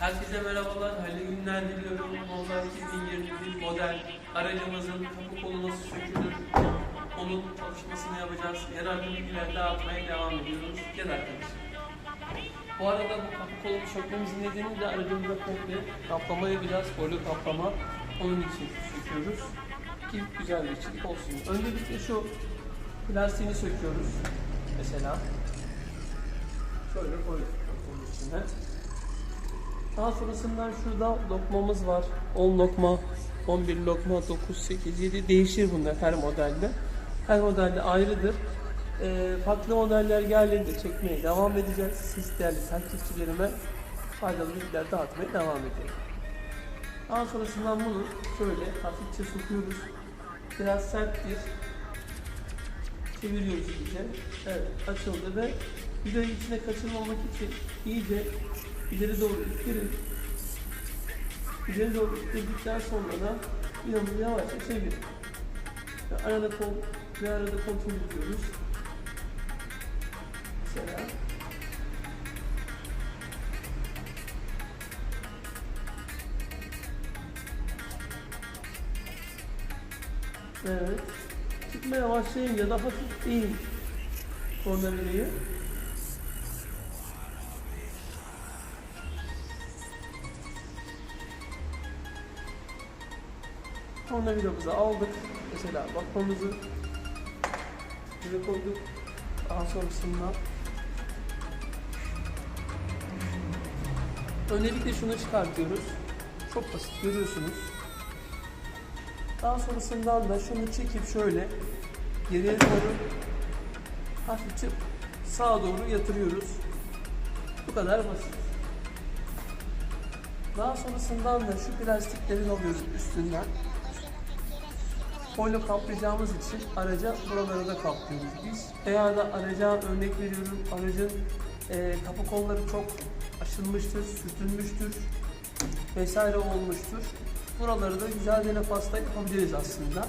Herkese merhabalar, hayırlı günler diliyorum. Volvo 2021 model aracımızın kapı kolu nasıl sökülür, onun çalışmasını yapacağız. Yararlı bilgiler dağıtmaya devam ediyoruz. Gel arkadaşlar. Bu arada bu kapı kolunu sökmemizin nedeni de aracımıza komple kaplama yapacağız. Folyo kaplama. Onun için söküyoruz. Ki güzel bir içerik olsun. Öncelikle şu plastiğini söküyoruz. Mesela. Şöyle koyduk onun içine. Daha sonrasından şurada lokmamız var. 10 lokma, 11 lokma, 9, 8, 7 değişir bunlar her modelde. Her modelde ayrıdır. Ee, farklı modeller geldiğinde çekmeye devam edeceğiz. Siz değerli takipçilerime faydalı bilgiler dağıtmaya devam ediyorum. Daha sonrasından bunu şöyle hafifçe sokuyoruz. Biraz serttir. Çeviriyoruz iyice. Evet açıldı ve vidayı içine kaçırmamak için iyice ileri doğru ittirin. İleri doğru ittirdikten sonra da vidamızı yavaşça çevirin. Ve arada kol ve arada kontrol ediyoruz. Mesela Evet. Çıkmaya başlayınca da hafif eğin tornavidayı. Tornavidamızı aldık. Mesela bakmamızı buraya koyduk. Daha sonrasında öncelikle şunu çıkartıyoruz. Çok basit görüyorsunuz. Daha sonrasından da şunu çekip şöyle geriye doğru hafifçe sağa doğru yatırıyoruz. Bu kadar basit. Daha sonrasından da şu plastikleri alıyoruz üstünden. Folyo kaplayacağımız için araca buraları da kaplıyoruz biz. Veya da araca örnek veriyorum aracın e, kapı kolları çok aşınmıştır, sürtünmüştür vesaire olmuştur. Buraları da güzel bir pasta yapabiliriz aslında.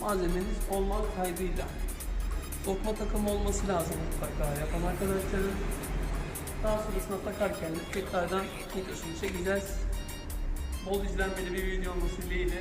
Malzemeniz olmak kaydıyla. Lokma takımı olması lazım mutlaka yapan arkadaşların. Daha sonrasında takarken de tekrardan mikroşunu çekeceğiz. Bol izlenmeli bir video olması dileğiyle.